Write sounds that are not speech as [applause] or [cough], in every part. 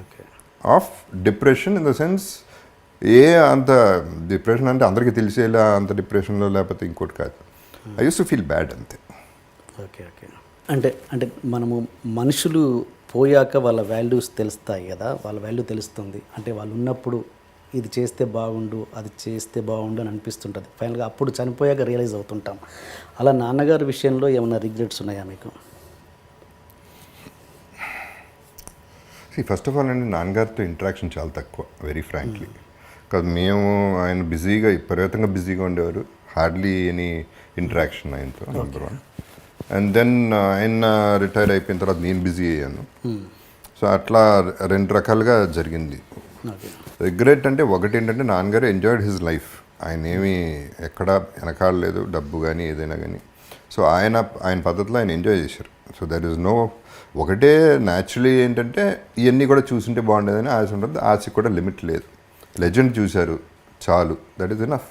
Okay of depression in the sense a అంత depression అంటే అందరికీ తెలిసేలా అంత డిప్రెషన్లో లేకపోతే ఇంకోటి కాదు. I use to feel bad అంతే. ఓకే ఓకే అంటే అంటే మనము మనుషులు పోయాక వాళ్ళ వాల్యూస్ తెలుస్తాయి కదా వాళ్ళ వాల్యూ తెలుస్తుంది. అంటే వాళ్ళు ఉన్నప్పుడు ఇది చేస్తే బాగుండు అది చేస్తే బాగుండు అని అనిపిస్తుంటుంది. ఫైనల్గా అప్పుడు చనిపోయాక రియలైజ్ అవుతుంటాం. అలా నాన్నగారి విషయంలో ఏమైనా రిగ్రెట్స్ ఉన్నాయా మీకు? ఫస్ట్ ఆఫ్ ఆల్ అండి నాన్నగారితో ఇంటరాక్షన్ చాలా తక్కువ వెరీ ఫ్రాంక్లీ కాదు మేము ఆయన బిజీగా విపరీతంగా బిజీగా ఉండేవారు. హార్డ్లీ ఎనీ ఇంటరాక్షన్ ఆయనతో నెంబర్ వన్ అండ్ దెన్ ఆయన రిటైర్ అయిపోయిన తర్వాత నేను బిజీ అయ్యాను. సో అట్లా రెండు రకాలుగా జరిగింది. రిగ్రెట్ అంటే ఒకటి ఏంటంటే నాన్నగారు ఎంజాయిడ్ హిజ్ లైఫ్ ఆయన ఏమీ ఎక్కడ వెనకాడలేదు డబ్బు కానీ ఏదైనా కానీ సో ఆయన ఆయన పద్ధతిలో ఆయన ఎంజాయ్ చేశారు. సో దర్ ఇస్ నో ఒకటే న్యాచురలీ ఏంటంటే ఇవన్నీ కూడా చూసుంటే బాగుండేదని ఆశ ఉంటుంది. ఆశకి కూడా లిమిట్ లేదు. లెజెండ్ చూశారు. చాలు. దట్ ఈస్ ఎనఫ్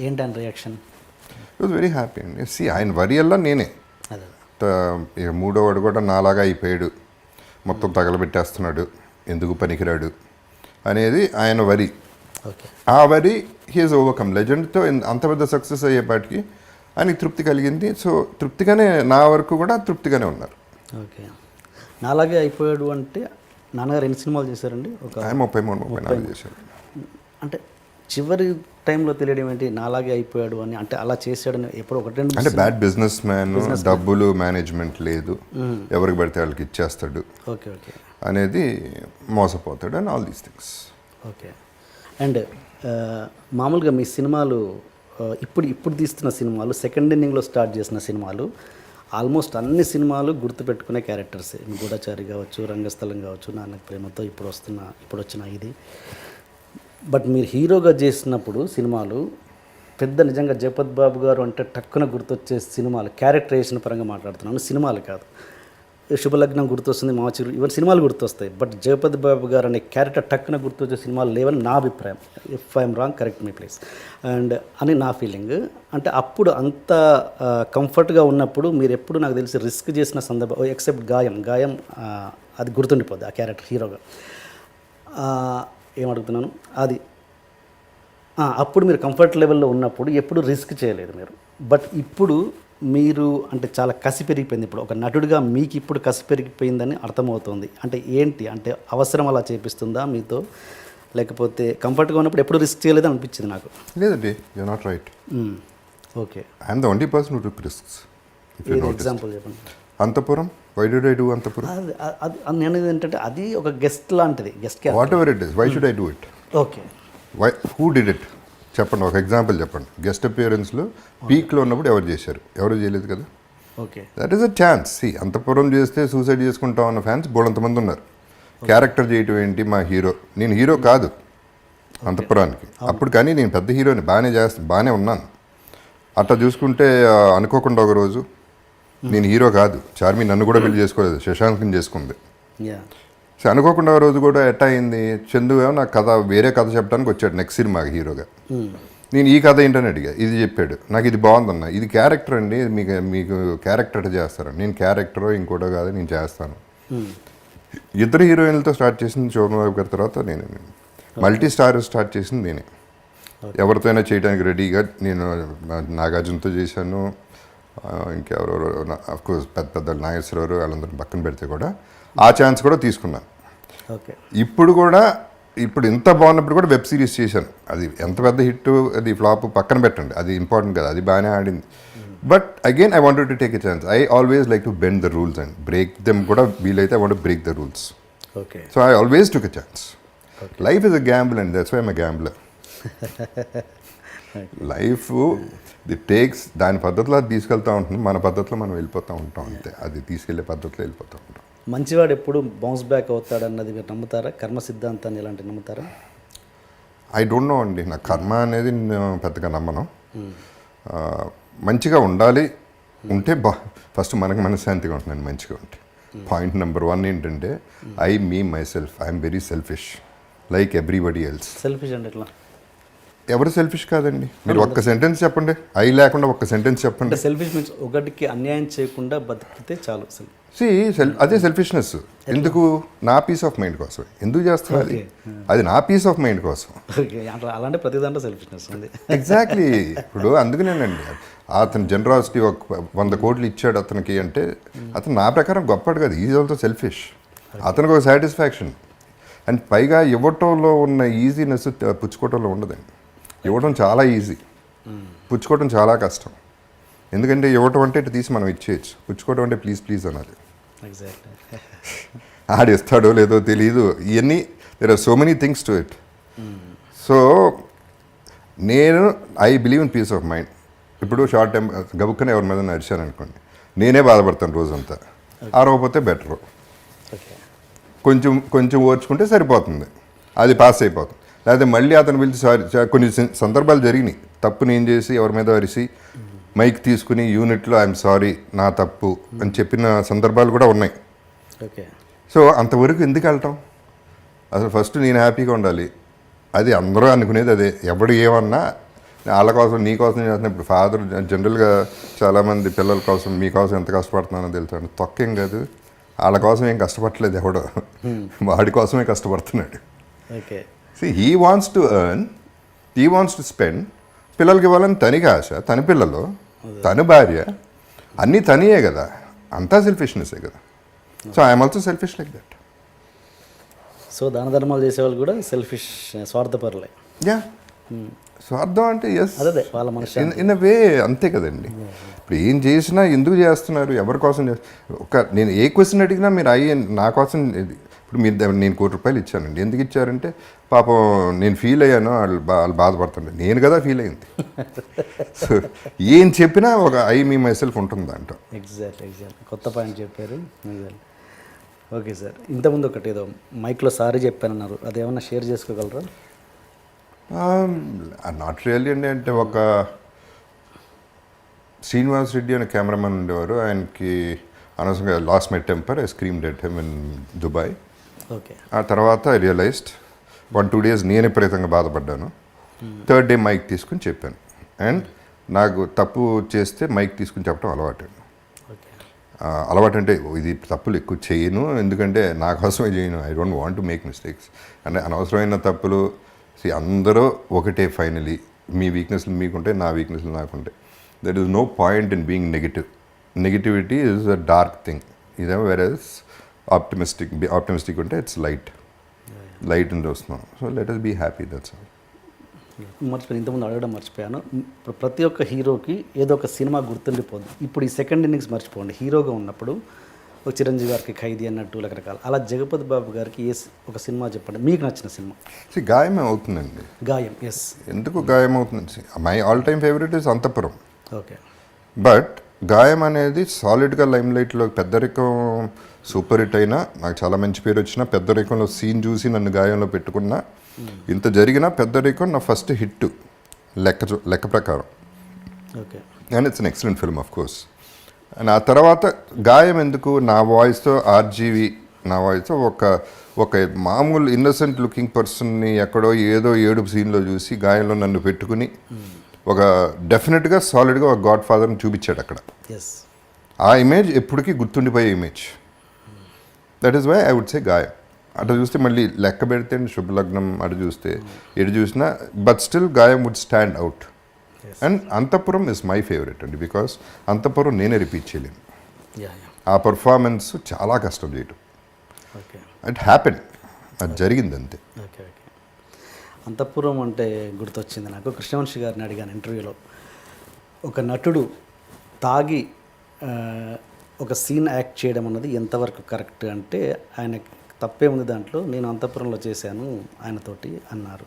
ఏంటని reaction it was very happy అండి సి ఆయన వరి అల్లా నేనే. ఇక మూడో వాడు కూడా నాలాగా అయిపోయాడు. మొత్తం తగలబెట్టేస్తున్నాడు. ఎందుకు పనికిరాడు? అనేది ఆయన వరి. ఓకే. ఆ వరి హీఈస్ ఓవర్కమ్ లెజెండ్తో అంత పెద్ద సక్సెస్ అయ్యేపాటికి ఆయనకి తృప్తి కలిగింది. సో తృప్తిగానే నా వరకు కూడా తృప్తిగానే ఉన్నారు. ఓకే. నాలాగే అయిపోయాడు అంటే నాన్నగారు ఎన్ని సినిమాలు చేశారండి? ఒక ముప్పై మూడు ముప్పై నాలుగు చేశారు అంటే చివరి టైంలో తెలియడం ఏంటి? నాలాగే అయిపోయాడు అని అంటే అలా చేశాడని ఎప్పుడు ఒకటి అంటే బ్యాడ్ బిజినెస్ మ్యాన్ డబ్బులు మేనేజ్మెంట్ లేదు. ఎవరికి పడితే వాళ్ళకి ఇచ్చేస్తాడు. Okay okay. అనేది మోసపోతాడు and all these things okay. And మామూలుగా మీ సినిమాలు ఇప్పుడు ఇప్పుడు తీస్తున్న సినిమాలు సెకండ్ ఇన్నింగ్లో స్టార్ట్ చేసిన సినిమాలు ఆల్మోస్ట్ అన్ని సినిమాలు గుర్తుపెట్టుకునే క్యారెక్టర్సే. గూఢచారి కావచ్చు రంగస్థలం కావచ్చు నాన్నకు ప్రేమతో ఇప్పుడు వస్తున్న ఇప్పుడు వచ్చిన ఇది. బట్ మీరు హీరోగా చేసినప్పుడు సినిమాలు పెద్ద నిజంగా జపత్ బాబు గారు అంటే టక్కున గుర్తొచ్చే సినిమాలు క్యారెక్టరైజేషన్ పరంగా మాట్లాడుతున్నాను సినిమాలు కాదు. శుభలగ్నం గుర్తొస్తుంది మాచిరు ఇవన్నీ సినిమాలు గుర్తొస్తాయి. బట్ జగపతి బాబు గారు అనే క్యారెక్టర్ టక్కున గుర్తొచ్చే సినిమాలు లేవని నా అభిప్రాయం. If I'm wrong correct me please and అని నా ఫీలింగ్ అంటే అప్పుడు అంత కంఫర్ట్గా ఉన్నప్పుడు మీరు ఎప్పుడు నాకు తెలిసి రిస్క్ చేసిన సందర్భం ఎక్సెప్ట్ గాయం. గాయం అది గుర్తుండిపోద్ది ఆ క్యారెక్టర్ హీరోగా. ఏమడుగుతున్నాను అది. అప్పుడు మీరు కంఫర్ట్ లెవెల్లో ఉన్నప్పుడు ఎప్పుడు రిస్క్ చేయలేదు మీరు. బట్ ఇప్పుడు మీరు అంటే చాలా కసి పెరిగిపోయింది ఇప్పుడు. ఒక నటుడిగా మీకు ఇప్పుడు కసి పెరిగిపోయిందని అర్థమవుతుంది. అంటే ఏంటి? అంటే అవసరం అలా చేపిస్తుందా మీతో? లేకపోతే కంఫర్ట్గా ఉన్నప్పుడు ఎప్పుడు రిస్క్ చేయలేదు అనిపించింది నాకు. లేదండి you not right. Okay. I'm the only person risks మీరు నోటీస్ ఎగ్జాంపుల్ చెప్పండి. Anthapuram? Why do I do Anthapuram? అది నేను ఏంటంటే అది ఒక గెస్ట్ లాంటిది guest whatever it is why should I do it okay. Why who did it చెప్పండి ఒక ఎగ్జాంపుల్ చెప్పండి. గెస్ట్ అపియరెన్స్లో పీక్లో ఉన్నప్పుడు ఎవరు చేశారు? ఎవరు చేయలేదు కదా? Okay. That is a chance see Anthapuram చేస్తే సూసైడ్ చేసుకుంటాం అన్న ఫ్యాన్స్ బోళంతమంది ఉన్నారు. క్యారెక్టర్ చేయటం ఏంటి? మా హీరో నేను హీరో కాదు. అంతపురానికి అప్పుడు కానీ నేను పెద్ద హీరోని బాగానే చేస్తా బాగానే ఉన్నాను. అట్లా చూసుకుంటే అనుకోకుండా ఒక రోజు నేను హీరో కాదు. చార్మి నన్ను కూడా పెళ్ళి చేసుకోలేదు. శశాంక్ని చేసుకుంది. సో అనుకోకుండా రోజు కూడా ఎట్టా అయింది? చందు నాకు కథ వేరే కథ చెప్పడానికి వచ్చాడు నెక్స్ట్ సినిమాకి హీరోగా. నేను ఈ కథ ఏంటని అడిగా. ఇది చెప్పాడు. నాకు ఇది బాగుందన్న. ఇది క్యారెక్టర్ అండి. మీకు మీకు క్యారెక్టర్ చేస్తారు నేను క్యారెక్టరో ఇంకోటో కాదు నేను చేస్తాను. ఇద్దరు హీరోయిన్లతో స్టార్ట్ చేసింది శోభనబాబు గారి తర్వాత నేనే. మల్టీ స్టార్ స్టార్ట్ చేసింది నేనే. ఎవరితోనైనా చేయడానికి రెడీగా నేను నాగార్జునతో చేశాను. ఇంకెవరెవరో కోర్స్ పెద్ద పెద్ద నాగేశ్వరరావు వాళ్ళందరిని పక్కన పెడితే కూడా ఆ ఛాన్స్ కూడా తీసుకున్నాను ఇప్పుడు కూడా ఇప్పుడు ఇంత బాగున్నప్పుడు కూడా వెబ్ సిరీస్ చేశాను. అది ఎంత పెద్ద హిట్ అది ఫ్లాప్ పక్కన పెట్టండి. అది ఇంపార్టెంట్ కదా అది బాగానే ఆడింది. But again I wanted to take a chance I always like to bend the rules and break them కూడా వీలైతే I want break the rules okay so I always took a chance life is a gamble and that's why I'm gambler life the takes దాని పద్ధతిలో అది తీసుకెళ్తూ ఉంటుంది మన పద్ధతిలో మనం వెళ్ళిపోతూ ఉంటాం అంతే. అది తీసుకెళ్ళే పద్ధతిలో వెళ్ళిపోతూ ఉంటాం. మంచివాడు ఎప్పుడు బౌన్స్ బ్యాక్ అవుతాడన్నది మీరు నమ్ముతారా? కర్మ సిద్ధాంతాన్ని ఇలాంటివి నమ్ముతారా? ఐ డోంట్ నో అండి. నా కర్మ అనేది నేను పెద్దగా నమ్మను. మంచిగా ఉండాలి. ఉంటే బా ఫస్ట్ మనకు మనశ్శాంతిగా ఉంటున్నాను మంచిగా ఉంటే. పాయింట్ నెంబర్ వన్ ఏంటంటే I me myself I'm very selfish like everybody else selfish అంటే ఎట్లా? ఎవరు సెల్ఫిష్ కాదండి? మీరు ఒక్క సెంటెన్స్ చెప్పండి. ఐ లేకుండా ఒక్క సెంటెన్స్ చెప్పండి. సెల్ఫిష్ మీన్స్ ఒకటికి అన్యాయం చేయకుండా బతికితే చాలు సి సెల్ అదే సెల్ఫిష్నెస్ ఎందుకు? నా పీస్ ఆఫ్ మైండ్ కోసం. ఎందుకు చేస్తున్నా అది? అది నా పీస్ ఆఫ్ మైండ్ కోసం. అలాంటి ప్రతి దాంట్లో సెల్ఫిష్నెస్ ఉంది. ఎగ్జాక్ట్లీ ఇప్పుడు అందుకనేనండి. అతను జనరాసిటీ ఒక వంద కోట్లు ఇచ్చాడు అతనికి అంటే అతను నా ప్రకారం గొప్పడు కాదు. ఈజ్ ఆల్సో సెల్ఫిష్ అతనికి ఒక సాటిస్ఫాక్షన్ అండ్ పైగా ఇవ్వటంలో ఉన్న ఈజీనెస్ పుచ్చుకోవటంలో ఉండదండి. ఇవ్వటం చాలా ఈజీ. పుచ్చుకోవటం చాలా కష్టం. ఎందుకంటే ఇవ్వటం అంటే ఇటు తీసి మనం ఇచ్చేయచ్చు. పుచ్చుకోవటం అంటే ప్లీజ్ ప్లీజ్ అనాలి. [laughs] ఆడిస్తాడో లేదో తెలియదు ఇవన్నీ there are so many things to it so నేను I believe in peace of mind ఇప్పుడు షార్ట్ టైం గబుక్కనే ఎవరి మీద నడిచాను అనుకోండి. నేనే బాధపడతాను రోజంతా. ఆరవకపోతే బెటర్ కొంచెం కొంచెం ఓర్చుకుంటే సరిపోతుంది. అది పాస్ అయిపోతుంది. లేకపోతే మళ్ళీ అతను పిలిచి సారీ కొన్ని సందర్భాలు జరిగినాయి. తప్పు నేను చేసి ఎవరి మీద అరిసి మైక్ తీసుకుని యూనిట్లో ఐఎమ్ సారీ నా తప్పు అని చెప్పిన సందర్భాలు కూడా ఉన్నాయి. ఓకే. సో అంతవరకు ఎందుకు వెళ్ళటం? అసలు ఫస్ట్ నేను హ్యాపీగా ఉండాలి. అది అందరూ అనుకునేది అదే. ఎవడు ఏమన్నా వాళ్ళ కోసం నీ కోసం చేస్తున్నా. ఇప్పుడు ఫాదర్ జనరల్గా చాలామంది పిల్లల కోసం మీకోసం ఎంత కష్టపడుతున్నానో తెలుస్తాను తొక్కేం కాదు. వాళ్ళ కోసం ఏం కష్టపడట్లేదు ఎవడో. వాడి కోసమే కష్టపడుతున్నాడు. Okay. See he wants to earn he wants to spend పిల్లలకి ఇవ్వాలని తనకి ఆశ తన పిల్లలు తన భార్య అన్నీ తనియే కదా. అంతా సెల్ఫిష్నెస్సే కదా. So I'm also selfish like that so దాన ధర్మాలు చేసేవాళ్ళు కూడా సెల్ఫిష్ స్వార్థపరులే. యా స్వార్థం అంటే ఎస్ అదే వాళ్ళ మనిషి ఇన్ వే అంతే కదండి. ఇప్పుడు ఏం చేసినా ఎందుకు చేస్తున్నారు? ఎవరి కోసం ఒక నేను ఏ క్వశ్చన్ అడిగినా మీరు అయ్యి నా కోసం ఇప్పుడు మీరు నేను కోటి రూపాయలు ఇచ్చానండి. ఎందుకు ఇచ్చారంటే పాపం నేను ఫీల్ అయ్యాను వాళ్ళు బా వాళ్ళు బాధపడుతుండే. నేను కదా ఫీల్ అయింది [laughs] సో ఏం చెప్పినా ఒక ఐ మీ మై సెల్ఫ్ ఉంటుంది దాంట్లో ఎగ్జాక్ట్ ఎగ్జాక్ట్ కొత్త పాయింట్ చెప్పారు. ఓకే సార్ ఇంతకుముందు ఒకటి ఏదో మైక్లో సారీ చెప్పానన్నారు. అదేమన్నా షేర్ చేసుకోగలరా? నాట్ రియల్లీ అండి. అంటే ఒక శ్రీనివాస్ రెడ్డి అనే కెమెరామెన్ ఉండేవారు. ఆయనకి అనవసరంగా lost my temper I scream at him in Dubai ఆ తర్వాత I realised one two days నేను విపరీతంగా బాధపడ్డాను. థర్డ్ డే మైక్ తీసుకుని చెప్పాను. అండ్ నాకు తప్పు చేస్తే మైక్ తీసుకుని చెప్పడం అలవాటు. అలవాటు అంటే "ఓ, ఇది తప్పులు ఎక్కువ చేయను. ఎందుకంటే నా కోసమే చేయను. I don't want to make mistakes అంటే అనవసరమైన తప్పులు అందరూ ఒకటే ఫైనలీ మీ వీక్నెస్లు మీకుంటే నా వీక్నెస్లు నాకుంటే. That is no point in being negative negativity is a dark thing ఇదేమో వేరే ఆప్టిమిస్టిక్ ఆప్టిమిస్టిక్ ఉంటే ఇట్స్ లైట్ లైట్ అని చూస్తున్నాం so let us be happy that's all మర్చిపోయాను ఇంతకుముందు అడగడం మర్చిపోయాను. ఇప్పుడు ప్రతి ఒక్క హీరోకి ఏదో ఒక సినిమా గుర్తుండిపోద్ది. ఇప్పుడు ఈ సెకండ్ ఇన్నింగ్స్ మర్చిపోండి. హీరోగా ఉన్నప్పుడు ఒక చిరంజీవి గారికి ఖైదీ అన్నట్టు రకరకాల. అలా జగపతి బాబు గారికి ఏ ఒక సినిమా చెప్పండి. మీకు నచ్చిన సినిమా? గాయమే అవుతుందండి. గాయం ఎస్ ఎందుకు గాయం అవుతుంది my all time favourite is Anthapuram okay but Gaayam అనేది సాలిడ్గా లైమ్ లైట్లో పెద్దరికం సూపర్ హిట్ అయినా నాకు చాలా మంచి పేరు వచ్చిన పెద్దరికంలో సీన్ చూసి నన్ను గాయంలో పెట్టుకున్నా ఇంత జరిగినా పెద్దరికం నా ఫస్ట్ హిట్ లెక్క లెక్క ప్రకారం. Okay. And it's an excellent film of course and ఆ తర్వాత గాయం ఎందుకు? నా వాయిస్తో ఆర్జీవి నా వాయిస్తో ఒక ఒక మామూలు ఇన్నసెంట్ లుకింగ్ పర్సన్ని ఎక్కడో ఏదో ఏడుపు సీన్లో చూసి గాయంలో నన్ను పెట్టుకుని ఒక డెఫినెట్గా సాలిడ్గా ఒక గాడ్ ఫాదర్ని చూపించాడు అక్కడ. ఆ ఇమేజ్ ఎప్పటికీ గుర్తుండిపోయే image. That is why I would say Gaayam. అటు చూస్తే మళ్ళీ లెక్క పెడితే శుభలగ్నం అటు చూస్తే ఎటు చూసినా but still Gaayam would stand out and Anthapuram is my favourite అండి బికాస్ అంతపురం నేనే రిపీట్ చేయలేను. ఆ పర్ఫార్మెన్స్ చాలా కష్టం చేయటం. ఇట్ హ్యాపెన్ అది జరిగింది అంతే. అంతఃపురం అంటే గుర్తొచ్చింది నాకు. కృష్ణవంశి గారిని అడిగాను ఇంటర్వ్యూలో. ఒక నటుడు తాగి ఒక సీన్ యాక్ట్ చేయడం అన్నది ఎంతవరకు కరెక్ట్ అంటే ఆయన తప్పే ఉంది దాంట్లో నేను అంతఃపురంలో చేశాను ఆయనతోటి అన్నారు.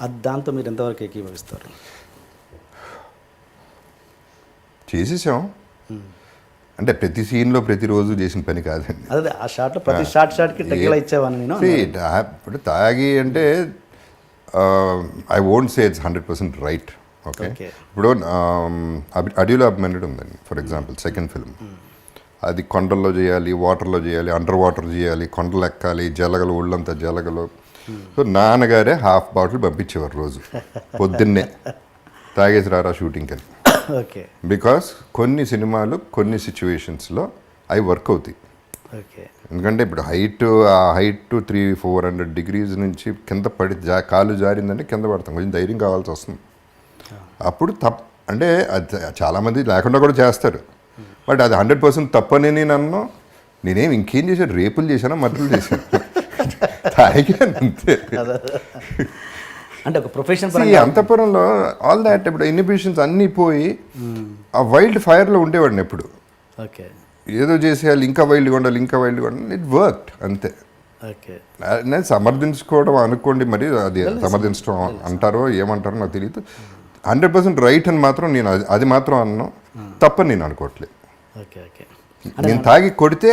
అది దాంతో మీరు ఎంతవరకు ఏకీభవిస్తారు? చేసేసాం. అంటే ప్రతి సీన్లో ప్రతిరోజు చేసిన పని కాదండి. అదే ఆ షాట్లో ప్రతి షార్ట్ షాట్కి టెక్కిలా ఇచ్చేవాను నేను ఇప్పుడు తాగి అంటే I won't say it's hundred percent right okay. ఇప్పుడు అడిలో అబ్మెనెడ్ ఉందండి ఫర్ ఎగ్జాంపుల్ సెకండ్ ఫిల్మ్ అది కొండల్లో చేయాలి వాటర్లో చేయాలి అండర్ వాటర్ చేయాలి కొండలు ఎక్కాలి జలగలు ఒళ్ళంతా జలగలు. సో నాన్నగారే హాఫ్ బాటిల్ పంపించేవారు రోజు పొద్దున్నే. [laughs] తాగేసి రారా షూటింగ్కి అని ఓకే. బికాస్ కొన్ని సినిమాలు కొన్ని సిచ్యువేషన్స్లో అవి వర్క్ అవుతాయి. ఓకే. ఎందుకంటే ఇప్పుడు హైట్ ఆ height three four hundred degrees నుంచి కింద పడి జా కాలు జారిందంటే కింద పడతాం. కొంచెం ధైర్యం కావాల్సి వస్తుంది. అప్పుడు తప్ అంటే అది చాలామంది లేకుండా కూడా చేస్తారు. బట్ అది హండ్రెడ్ పర్సెంట్ తప్పని నేను అన్ను. నేనేం ఇంకేం చేశాను? రేపులు చేశానా? మర్డర్లు చేశాను? [laughs] తాగాను అంతే. అంటే ఒక ప్రొఫెషన్ అంతపురంలో ఆల్ దాట్ ఇప్పుడు ఇన్హిబిషన్స్ అన్నీ పోయి ఆ వైల్డ్ ఫైర్లో ఉండేవాడిని ఎప్పుడు. ఓకే ఏదో చేసేయాలి ఇంకా వైల్డ్గా ఉండాలి ఇంకా వైల్డ్గా ఉండాలి. ఇట్ వర్క్ అంతే. నేను సమర్థించుకోవడం అనుకోండి మరి అది సమర్థించడం అంటారో ఏమంటారో నాకు తెలియదు. హండ్రెడ్ పర్సెంట్ రైట్ అని మాత్రం నేను అది- మాత్రం అన్నాను తప్పని నేను అనుకోవట్లేదు ఓకే ఓకే. నేను తాగి కొడితే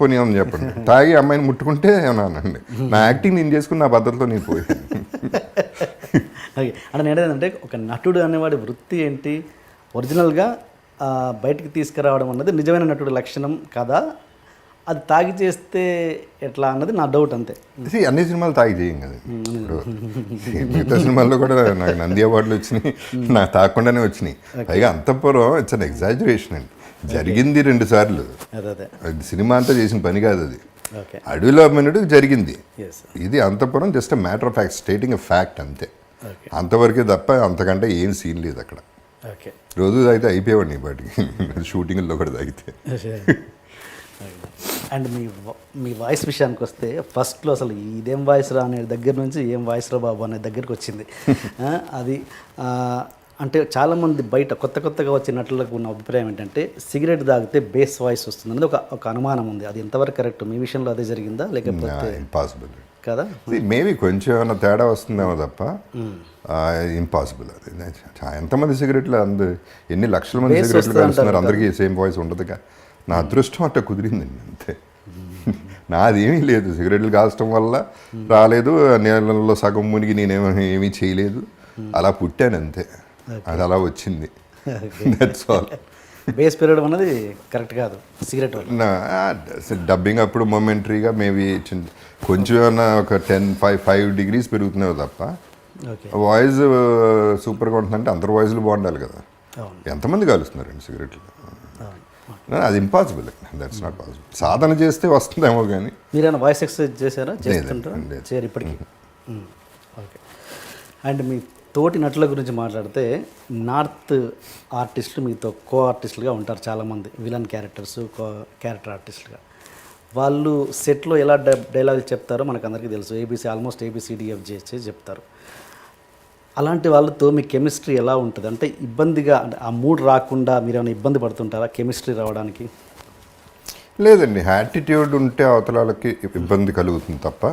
పోనీ అని చెప్పండి. [laughs] తాగి అమ్మాయిని ముట్టుకుంటే అనండి. నా యాక్టింగ్ నేను చేసుకుని నా భద్రతలో నేను పోయాను. [laughs] ఓకే. అంటే నేను ఏంటంటే ఒక నటుడు అనేవాడి వృత్తి ఏంటి? ఒరిజినల్గా బయటికి తీసుకురావడం అన్నది నిజమైన నటుడు లక్షణం కదా. అది తాగి చేస్తే ఎట్లా అన్నది నా డౌట్ అంతే. అన్ని సినిమాలు తాగి చేయం కదా మిగతా సినిమాల్లో కూడా నాకు నంది అవార్డులు వచ్చినాయి నాకు తాగకుండానే వచ్చినాయి. పైగా అంతపురం ఇట్స్ అన్ ఎగ్జాజురేషన్ అండి. జరిగింది రెండు సార్లు. సినిమా అంతా చేసిన పని కాదు అది. అడవిలో మినిట్ జరిగింది. ఇది Anthapuram just matter of fact stating fact అంతే. అంతవరకే తప్ప అంతకంటే ఏం సీన్ లేదు అక్కడ. రోజు తాగితే అయిపోయేవాడిని బయటికి షూటింగ్లో కూడా తాగితే. అండ్ మీ మీ వాయిస్ విషయానికి వస్తే ఫస్ట్లో అసలు ఇదేం వాయిస్ రా అనే దగ్గర నుంచి ఏం వాయిస్ రా బాబు అనే దగ్గరికి వచ్చింది. అది అంటే చాలామంది బయట కొత్త కొత్తగా వచ్చే నటులకు ఉన్న అభిప్రాయం ఏంటంటే సిగరెట్ తాగితే బేస్ వాయిస్ వస్తుంది అనేది ఒక ఒక అనుమానం ఉంది. అది ఎంతవరకు కరెక్ట్? మీ విషయంలో అదే జరిగిందా? లేకపోతే ఇంపాసిబుల్ కదా? మేబీ కొంచెం ఏమైనా తేడా వస్తుందేమో తప్ప ఇంపాసిబుల్ అది. చా- ఎంతమంది సిగరెట్లు అందు ఎన్ని లక్షల మంది సిగరెట్లు కలుస్తున్నారు? అందరికీ సేమ్ వాయిస్ ఉండదుగా నా అదృష్టం అట్ట కుదిరిందండి అంతే. [laughs] నాదేమీ లేదు. సిగరెట్లు కాల్చడం వల్ల రాలేదు. నీళ్ళలో సగం మునిగి నేనేమీ ఏమీ చేయలేదు. అలా పుట్టాను అంతే అది అలా వచ్చింది. [laughs] దట్స్ ఆల్ [laughs] బేస్ పెరగడం అనేది కరెక్ట్ కాదు సిగరెట్ డబ్బింగ్ అప్పుడు మొమెంటరీగా మేబీ కొంచెం ఏమన్నా ఒక టెన్ ఫైవ్ ఫైవ్ డిగ్రీస్ పెరుగుతున్నావు తప్ప ఓకే. వాయిస్ సూపర్గా ఉంటుందంటే అందరు వాయిస్లు బాగుండాలి కదా. ఎంతమంది కలుస్తున్నారండి సిగరెట్లు? అవును. అది ఇంపాసిబుల్ దట్స్ నాట్ పాసిబుల్ సాధన చేస్తే వస్తుందేమో కానీ మీరైనా వాయిస్ ఎక్సర్సైజ్ చేశారా? చేస్తుంటారా. చేయరు ఇప్పటికీ. ఓకే. అండ్ మీ తోటి నటుల గురించి మాట్లాడితే నార్త్ ఆర్టిస్టులు మీతో కో ఆర్టిస్టులుగా ఉంటారు చాలామంది విలన్ క్యారెక్టర్స్ కో క్యారెక్టర్ ఆర్టిస్టులుగా. వాళ్ళు సెట్లో ఎలా డైలాగ్ చెప్తారో మనకు అందరికీ తెలుసు ఏబీసీ ఆల్మోస్ట్ ఏబిసిడిఎఫ్ చేసి చెప్తారు. అలాంటి వాళ్ళతో మీ కెమిస్ట్రీ ఎలా ఉంటుంది? అంటే ఇబ్బందిగా అంటే ఆ మూడ్ రాకుండా మీరు ఏమైనా ఇబ్బంది పడుతుంటారా కెమిస్ట్రీ రావడానికి? లేదండి. యాటిట్యూడ్ ఉంటే అవతల వాళ్ళకి ఇబ్బంది కలుగుతుంది తప్ప.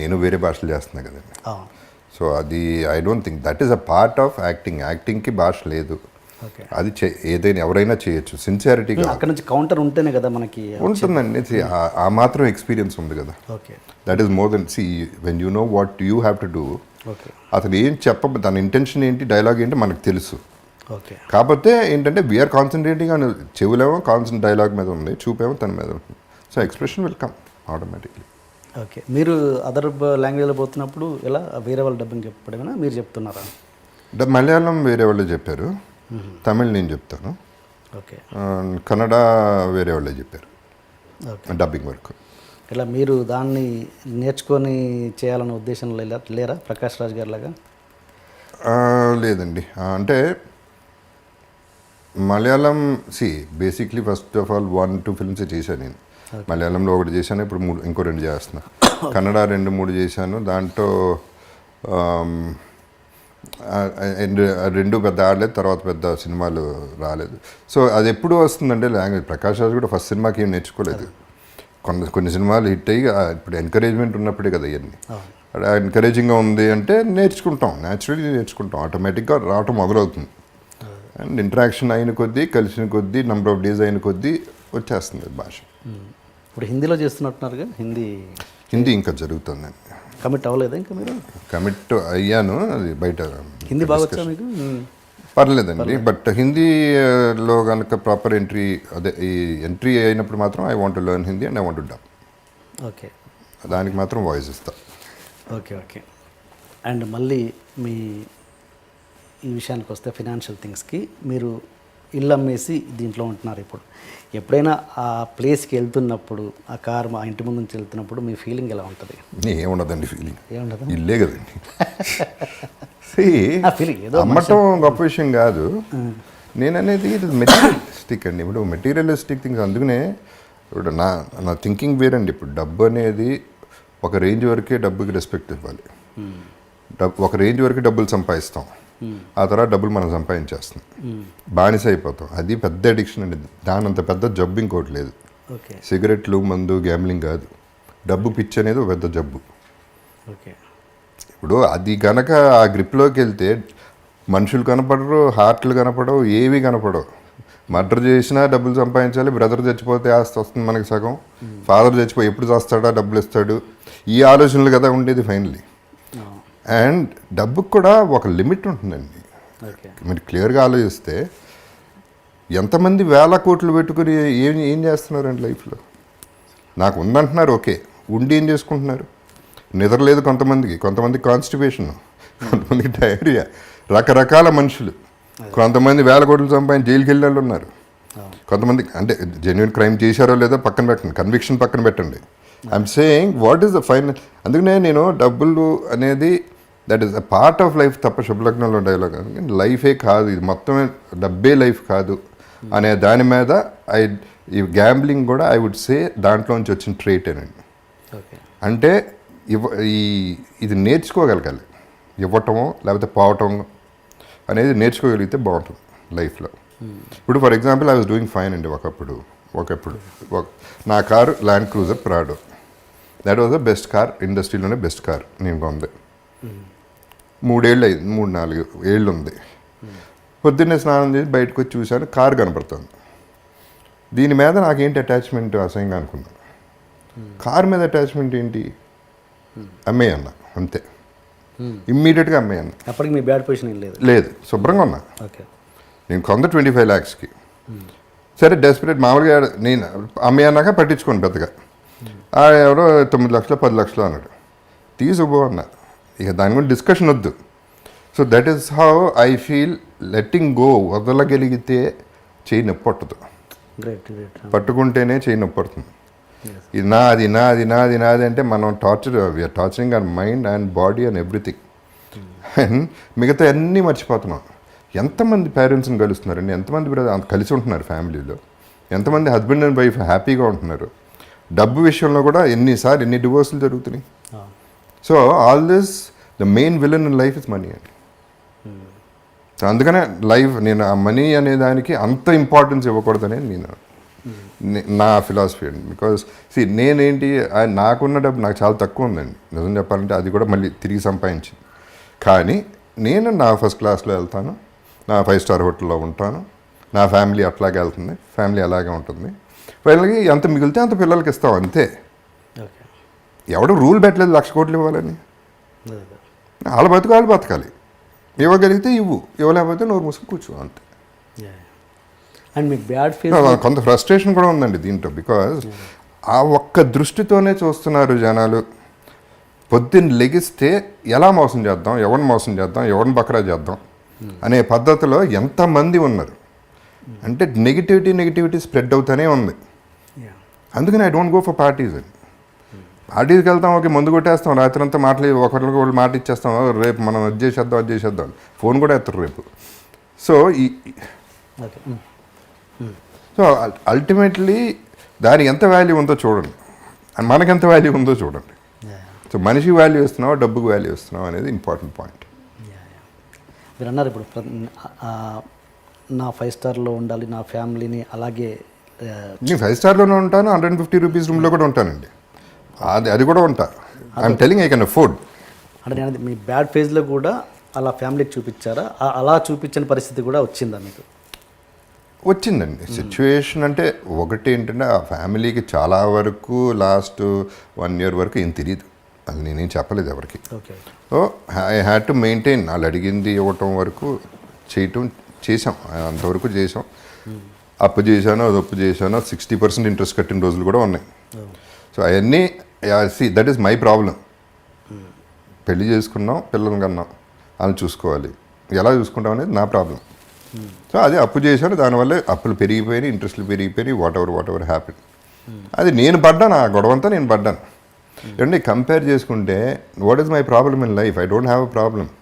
నేను వేరే భాషలు చేస్తున్నా కదండి. సో అది I don't think that is a part of acting యాక్టింగ్కి భాష లేదు. అది చే ఏదైనా ఎవరైనా చేయొచ్చు. సిన్సియారిటీగా అక్కడ నుంచి కౌంటర్ ఉంటేనే కదా మనకి ఉంటుందండి. ఆ- మాత్రం ఎక్స్పీరియన్స్ ఉంది కదా. That is more then see when you know what you have to do అతను ఏం చెప్ప తన ఇంటెన్షన్ ఏంటి డైలాగ్ ఏంటి మనకు తెలుసు. కాకపోతే ఏంటంటే వీఆర్ కాన్సన్ట్రేటింగ్ అని చెవులేమో కాన్సన్ డైలాగ్ మీద ఉంది చూపేమో తన మీద ఉంది. So expression will come automatically okay. మీరు అదర్ లాంగ్వేజ్లో పోతున్నప్పుడు ఎలా? వేరే వాళ్ళు డబ్బింగ్ చెప్పడమేనా? మీరు చెప్తున్నారా? మలయాళం వేరే వాళ్ళు చెప్పారు. తమిళ్ నేను చెప్తాను. ఓకే. కన్నడ వేరే వాళ్ళే చెప్పారు. Dubbing work. ఇలా మీరు దాన్ని నేర్చుకొని చేయాలన్న ఉద్దేశంలో లేరా- లేరా? ప్రకాష్ రాజ్ గారి లాగా? లేదండి. అంటే Malayalam see basically first of all one two films చేశాను నేను. మలయాళంలో ఒకటి చేశాను ఇప్పుడు మూడు ఇంకో రెండు చేస్తున్నా. [coughs] కన్నడ రెండు మూడు చేశాను. దాంట్లో రెండు పెద్ద ఆడలేదు తర్వాత పెద్ద సినిమాలు రాలేదు. సో అది ఎప్పుడు వస్తుందంటే లాంగ్వేజ్ ప్రకాష్ రాజ్ కూడా ఫస్ట్ సినిమాకి ఏం నేర్చుకోలేదు. కొన్ని కొన్ని సినిమాలు హిట్ అయ్యి ఇప్పుడు ఎంకరేజ్మెంట్ ఉన్నప్పుడే కదా ఇవన్నీ ఎంకరేజింగ్గా ఉంది అంటే నేర్చుకుంటాం న్యాచురల్లీ నేర్చుకుంటాం. ఆటోమేటిక్గా రావటం మొదలవుతుంది. అండ్ ఇంటరాక్షన్ అయిన కొద్దీ కలిసిన కొద్దీ నెంబర్ ఆఫ్ డేస్ అయిన కొద్దీ వచ్చేస్తుంది భాష. ఇప్పుడు హిందీలో చేస్తున్నట్టున్నారుగా? హిందీ హిందీ ఇంకా జరుగుతుందండి కమిట్ అవ్వలేదా ఇంకా మీరు? కమిట్ అయ్యాను అది బయట హిందీ బాగా వచ్చా మీకు. పర్లేదండి బట్ హిందీలో కనుక ప్రాపర్ ఎంట్రీ అదే ఈ ఎంట్రీ అయినప్పుడు మాత్రం I want learn Hindi and I want dub okay. దానికి మాత్రం వాయిస్ ఇస్తా. Okay okay. అండ్ మళ్ళీ మీ ఈ విషయానికి వస్తే ఫినాన్షియల్ థింగ్స్కి మీరు ఇల్లు అమ్మేసి దీంట్లో ఉంటున్నారు ఇప్పుడు. ఎప్పుడైనా ఆ ప్లేస్కి వెళ్తున్నప్పుడు ఆ కార్ మా ఇంటి ముందు నుంచి వెళ్తున్నప్పుడు మీ ఫీలింగ్ ఎలా ఉంటుంది? ఏముండదండి ఫీలింగ్. ఏముండదు? ఇల్లే కదండి. అమ్మటం గొప్ప విషయం కాదు. నేను అనేది ఇది మెటీరియలిస్టిక్ అండి. ఇప్పుడు మెటీరియలిస్టిక్ థింగ్స్ అందుకనే ఇప్పుడు నా నా థింకింగ్ వేరండి. ఇప్పుడు డబ్బు అనేది ఒక రేంజ్ వరకే డబ్బుకి రెస్పెక్ట్ ఇవ్వాలి. డబ్బు ఒక రేంజ్ వరకు డబ్బులు సంపాదిస్తాం. ఆ తర్వాత డబ్బులు మనం సంపాదించేస్తాం బానిస అయిపోతాం. అది పెద్ద అడిక్షన్ అండి. దాని అంత పెద్ద జబ్బు ఇంకోటి లేదు. సిగరెట్లు మందు గ్యామ్లింగ్ కాదు. డబ్బు పిచ్చి అనేది ఒక పెద్ద జబ్బు. ఓకే. ఇప్పుడు అది గనక ఆ గ్రిప్లోకి వెళ్తే మనుషులు కనపడరు హార్ట్లు కనపడవు ఏవి కనపడవు. మర్డర్ చేసినా డబ్బులు సంపాదించాలి బ్రదర్ చచ్చిపోతే ఆస్తి వస్తుంది మనకి సగం. ఫాదర్ చచ్చిపోయి ఎప్పుడు చేస్తాడా డబ్బులు ఇస్తాడు? ఈ ఆలోచనలు కదా ఉండేది ఫైనలీ అండ్ డబ్బుకు కూడా ఒక లిమిట్ ఉంటుందండి. మీరు క్లియర్గా ఆలోచిస్తే ఎంతమంది వేల కోట్లు పెట్టుకుని ఏం ఏం చేస్తున్నారండి లైఫ్లో? నాకు ఉందంటున్నారు ఓకే. ఉండి ఏం చేసుకుంటున్నారు? నిద్ర లేదు కొంతమందికి. కొంతమంది కాన్స్టిపేషన్ కొంతమందికి డయేరియా రకరకాల మనుషులు. కొంతమంది వేల కోట్లు సంపాదించి జైలుకి వాళ్ళు ఉన్నారు. కొంతమంది అంటే జెన్యున్ క్రైమ్ చేశారో లేదో పక్కన పెట్టండి. కన్విక్షన్ పక్కన పెట్టండి. I'm saying what is the final అందుకనే నేను డబ్బులు అనేది that is a part of life తప్ప శుభలగ్నంలో డైలాగ్ లైఫే కాదు. ఇది మొత్తమే డబ్బే లైఫ్ కాదు అనే దాని మీద ఐ ఈ గ్యాంబ్లింగ్ కూడా ఐ వుడ్ సే దాంట్లోంచి వచ్చిన ట్రేటేనండి ఓకే అంటే ఇవ్వ ఈ ఇది నేర్చుకోగలగాలి. ఇవ్వటమో లేకపోతే పోవటం అనేది నేర్చుకోగలిగితే బాగుంటుంది లైఫ్లో ఇప్పుడు for example I was doing fine అండి ఒకప్పుడు. ఒకప్పుడు. ఒక నా car Land Cruiser Prado that was the best car ఇండస్ట్రీలోనే best car నేను కొంది మూడేళ్ళు అయింది మూడు నాలుగు ఏళ్ళు ఉంది పొద్దున్నే స్నానం చేసి బయటకు వచ్చి చూశాను కారు కనపడుతుంది. దీని మీద నాకేంటి అటాచ్మెంట్ అసహ్యంగా అనుకున్నాను కార్ మీద అటాచ్మెంట్ ఏంటి? అమ్మేయన్న అంతే. ఇమ్మీడియట్గా అమ్మేయన్న అప్పటికి మీ బ్యాడ్ పొజిషన్ లేదు? లేదు శుభ్రంగా ఉన్నా. నేను కొంత ట్వంటీ ఫైవ్ ల్యాక్స్కి సరే డెస్పరేట్ మామూలుగా నేను అమ్మాయి అన్నాక పట్టించుకోను పెద్దగా. ఎవరో తొమ్మిది లక్షలు పది లక్షలు అన్నాడు. తీసుకుపో అన్నా ఇక దాని గురించి డిస్కషన్ వద్దు. So that is how I feel letting go వదలగలిగితే చేయి నొప్పి పట్టదు. గ్రేట్ గ్రేట్ [laughs] పట్టుకుంటేనే చేయి నొప్పి పడుతుంది. ఇది నాది నాది నాది నాది అంటే మనం torture we're torturing our mind and body and everything and మిగతా అన్నీ మర్చిపోతున్నాం. ఎంతమంది పేరెంట్స్ని కలుస్తున్నారండి? ఎంతమంది బ్రదర్ కలిసి ఉంటున్నారు ఫ్యామిలీలో ఎంతమంది హస్బెండ్ అండ్ వైఫ్ హ్యాపీగా ఉంటున్నారు? డబ్బు విషయంలో కూడా ఎన్నిసార్లు ఎన్ని డివోర్సులు జరుగుతున్నాయి. So all this the main villain in life is money అండి. సో అందుకనే లైఫ్ నేను ఆ మనీ అనే దానికి అంత ఇంపార్టెన్స్ ఇవ్వకూడదని నేను నే- నా ఫిలాసఫీ అండి. బికాస్ సి నేనేంటి నాకున్న డబ్బు నాకు చాలా తక్కువ ఉందండి. నిజం చెప్పాలంటే అది కూడా మళ్ళీ తిరిగి సంపాదించింది. కానీ నేను నా ఫస్ట్ క్లాస్లో వెళ్తాను నా ఫైవ్ స్టార్ హోటల్లో ఉంటాను నా ఫ్యామిలీ అట్లాగే వెళ్తుంది ఫ్యామిలీ అలాగే ఉంటుంది. వాళ్ళకి ఎంత మిగిలితే అంత పిల్లలకి ఇస్తాం అంతే. ఎవడు రూల్ పెట్టలేదు లక్ష కోట్లు ఇవ్వాలని. వాళ్ళ బతుకు వాళ్ళు బతకాలి. ఇవ్వగలిగితే ఇవ్వు ఇవ్వలేకపోతే నోరు మూసుకు కూర్చో అంతే. అండ్ మీకు బ్యాడ్ ఫేస్ కొంత ఫ్రస్ట్రేషన్ కూడా ఉందండి దీంట్లో బికాజ్ ఆ ఒక్క దృష్టితోనే చూస్తున్నారు జనాలు. పొద్దున్న లెగిస్తే ఎలా మోసం చేద్దాం ఎవరిని మోసం చేద్దాం ఎవరిని బకరా చేద్దాం అనే పద్ధతిలో ఎంతమంది ఉన్నారు. అంటే నెగిటివిటీ నెగిటివిటీ స్ప్రెడ్ అవుతూనే ఉంది. అందుకని I don't go for parties అండి పార్టీస్కి వెళ్తాం ఓకే ముందు కొట్టేస్తాం రాత్రి అంతా మాటలు ఒకరికి ఒకళ్ళు మాట ఇచ్చేస్తాం "ఓ, రేపు మనం అది చేసేద్దాం అది చేసేద్దాం. ఫోన్ కూడా ఎత్తారు రేపు. సో ఈ సో అల్టిమేట్లీ దానికి ఎంత వాల్యూ ఉందో చూడండి. అండ్ మనకి ఎంత వాల్యూ ఉందో చూడండి. సో మనిషికి వాల్యూ ఇస్తున్నావా డబ్బుకి వాల్యూ ఇస్తున్నావా అనేది ఇంపార్టెంట్ పాయింట్ మీరు అన్నారు ఇప్పుడు నా ఫైవ్ స్టార్లో ఉండాలి నా ఫ్యామిలీని అలాగే నేను ఫైవ్ స్టార్లోనే ఉంటాను హండ్రెడ్ ఫిఫ్టీ రూపీస్ రూమ్లో కూడా ఉంటానండి. అది అది కూడా ఉంటా. I'm telling I can afford అంటే నేను మీ బ్యాడ్ ఫేజ్లో కూడా అలా ఫ్యామిలీకి చూపించారా? అలా చూపించని పరిస్థితి కూడా వచ్చిందా మీకు? వచ్చిందండి. సిచ్యువేషన్ అంటే ఒకటి ఏంటంటే ఆ ఫ్యామిలీకి చాలా వరకు లాస్ట్ వన్ ఇయర్ వరకు ఏం తెలియదు అది నేనేం చెప్పలేదు ఎవరికి. Okay so I had to maintain వాళ్ళు అడిగింది ఇవ్వటం వరకు చేయటం చేసాం అంతవరకు చేసాం అప్పు చేశాను అది అప్పు చేశాను సిక్స్టీ పర్సెంట్ ఇంట్రెస్ట్ కట్టిన రోజులు కూడా ఉన్నాయి. సో అవన్నీ see that is my problem పెళ్ళి చేసుకున్నాం పిల్లల్ని కన్నాం. వాళ్ళని చూసుకోవాలి. ఎలా చూసుకుంటాం అనేది నా ప్రాబ్లం సో అది అప్పు చేశాను దానివల్ల అప్పులు పెరిగిపోయినాయి ఇంట్రెస్ట్లు పెరిగిపోయినాయి whatever whatever happy అది నేను పడ్డాను ఆ గొడవ అంతా నేను పడ్డాను. ఏమంటే కంపేర్ చేసుకుంటే what is my problem in life I don't have a problem ya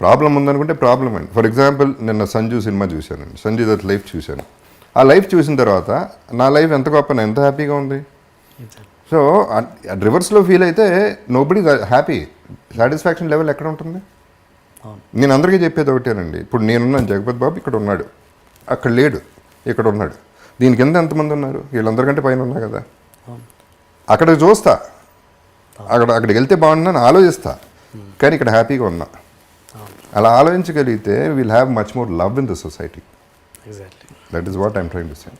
problem ఉందనుకుంటే problem అండి. ఫర్ ఎగ్జాంపుల్ నిన్న సంజు సినిమా చూశాను సంజు దత్ లైఫ్ చూశాను. ఆ లైఫ్ చూసిన తర్వాత నా లైఫ్ ఎంత గొప్ప ఎంత హ్యాపీగా ఉంది? సో రివర్స్లో ఫీల్ అయితే నోబడి హ్యాపీ సాటిస్ఫాక్షన్ లెవెల్ ఎక్కడ ఉంటుంది? నేను అందరికీ చెప్పేది ఒకటేనండి. ఇప్పుడు నేనున్నాను జగపతి బాబు ఇక్కడ ఉన్నాడు. అక్కడ లేడు ఇక్కడ ఉన్నాడు. దీని కింద ఎంతమంది ఉన్నారు? వీళ్ళందరికంటే పైన ఉన్నా కదా? అక్కడ చూస్తా. అక్కడ అక్కడికి వెళ్తే బాగుందని ఆలోచిస్తా. కానీ ఇక్కడ హ్యాపీగా ఉన్నా. అలా ఆలోచించగలిగితే will have much more love in the society that is what I'm trying to say